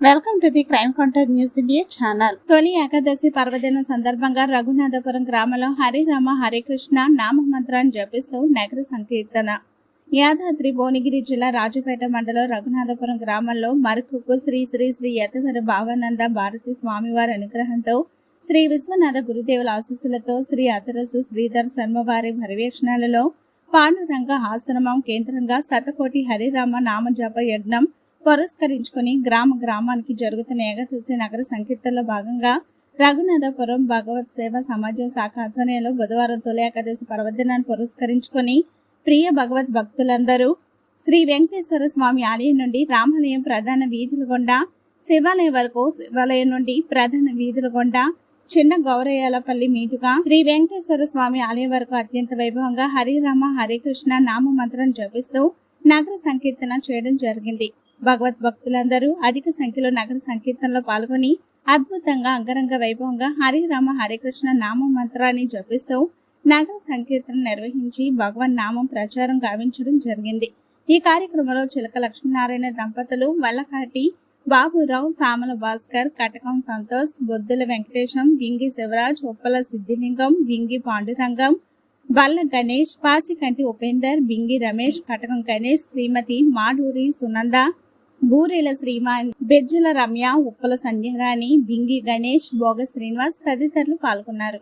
Welcome to the crime contact news India channel. తొలి ఏకాదశి పర్వదినం సందర్భంగా రఘునాథపురం గ్రామంలో హరిరామ హరికృష్ణ నామ మంత్రాన్ని జపిస్తూ నగర సంకీర్తన. యాదాద్రి భువనగిరి జిల్లా రాజుపేట మండలం రఘునాథపురం గ్రామంలో మరుకుకు శ్రీ శ్రీ శ్రీ యతవర భావానంద భారతి స్వామివారి అనుగ్రహంతో శ్రీ విశ్వనాథ గురుదేవుల ఆశీస్సులతో శ్రీ అతరసు శ్రీధర్ శర్మవారి పర్యవేక్షణలలో పాండురంగ ఆశ్రమం కేంద్రంగా శతకోటి హరిరామ నామజప యజ్ఞం పురస్కరించుకుని గ్రామ గ్రామానికి జరుగుతున్న ఏకదశి నగర సంకీర్తనలో భాగంగా రఘునాథపురం భగవత్ సేవ సమాజం శాఖ ఆధ్వర్యంలో బుధవారం తొలి ఏకాదశి పర్వదినాన్ని పురస్కరించుకుని ప్రియ భగవత్ భక్తులందరూ శ్రీ వెంకటేశ్వర స్వామి ఆలయం నుండి రామాలయం ప్రధాన వీధుల గుండా శివాలయం వరకు శివాలయం నుండి ప్రధాన వీధుల గుండా చిన్న గౌరయ్యాలపల్లి మీదుగా శ్రీ వెంకటేశ్వర స్వామి ఆలయం వరకు అత్యంత వైభవంగా హరిరామ హరికృష్ణ నామ మంత్రం జపిస్తూ నగర సంకీర్తన చేయడం జరిగింది. భగవత్ భక్తులందరూ అధిక సంఖ్యలో నగర సంకీర్తనలో పాల్గొని అద్భుతంగా అంగరంగ వైభవంగా హరిరామ హరికృష్ణ నామ మంత్రాన్ని జపిస్తూ నగర సంకీర్తన నిర్వహించి భగవన్ నామం ప్రచారం గావించడం జరిగింది. ఈ కార్యక్రమంలో చిలక లక్ష్మీనారాయణ దంపతులు వల్లకాటి బాబురావు సామల భాస్కర్ కటకం సంతోష్ బొద్దుల వెంకటేశం వింగి శివరాజ్ ఉప్పల సిద్ధిలింగం వింగి పాండురంగం బల్ల గణేష్ పాసికంటి ఉపేందర్ బింగి రమేష్ కటకం గణేష్ శ్రీమతి మాడూరి సునంద బూరెల శ్రీమాన్ బెజ్జల రమ్య ఉప్పల సంధ్యరాణి బింగి గణేష్ భోగ శ్రీనివాస్ తదితరులు పాల్గొన్నారు.